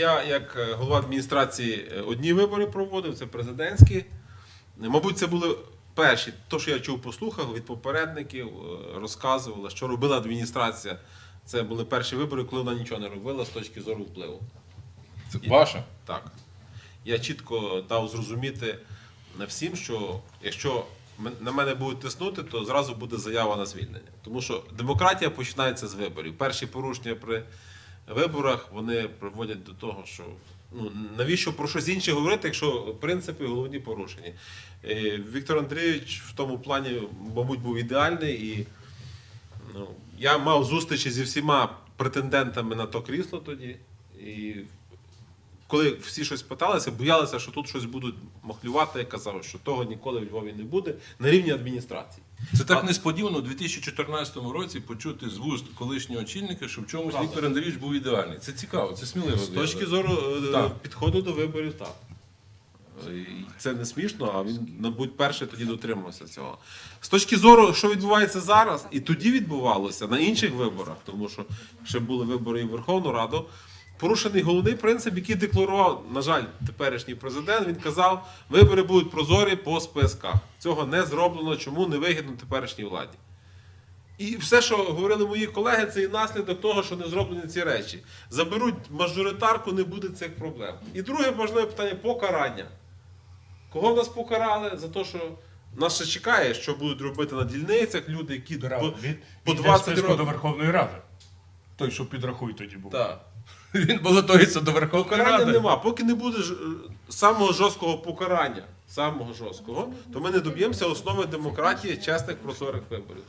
Я, як е, голова адміністрації, е, одні вибори проводив, це президентські. Мабуть, це були перші. То, що я чув, послухав від попередників, е, розказували, що робила адміністрація. Це були перші вибори, коли вона нічого не робила з точки зору впливу. Це ваша? Так. Я чітко дав зрозуміти всім, що якщо на мене будуть тиснути, то зразу буде заява на звільнення. Тому що демократія починається з виборів. Перші порушення при виборах вони приводять до того, що ну, навіщо про щось інше говорити, якщо принципи головні порушені. Е, Віктор Андрійович в тому плані, мабуть, був ідеальний і Ну, я мав зустрічі зі всіма претендентами на то крісло тоді. І коли всі щось питалися, боялися, що тут щось будуть махлювати. Я казав, що того ніколи в Львові не буде на рівні адміністрації. Це так несподівано у 2014 році почути з вуст колишнього очільника, що в чомусь Правда. Віктор Андрійович був ідеальний. Це цікаво, це сміливо. З точки зору е, Так. підходу до виборів, так. І Це не смішно, а він, мабуть, перший тоді дотримався цього. З точки зору, що відбувається зараз, і тоді відбувалося на інших виборах, тому що ще були вибори і в Верховну Раду. Порушений головний принцип, який декларував, на жаль, теперішній президент. Він казав, вибори будуть прозорі по списках. Цього не зроблено, чому не вигідно теперішній владі. І все, що говорили мої колеги, це і наслідок того, що не зроблені ці речі. Заберуть мажоритарку, не буде цих проблем. І друге важливе питання покарання. Кого в нас покарали за те, що нас ще чекає, що будуть робити на дільницях люди, які по, Від, по 20 років. до Верховної Ради. Той, що підрахуй тоді був. Так. Він балотується до Верховної Покарання Ради. нема. Поки не буде ж, е, самого жорсткого покарання, самого жорсткого, то ми не доб'ємося основи демократії чесних прозорих виборів.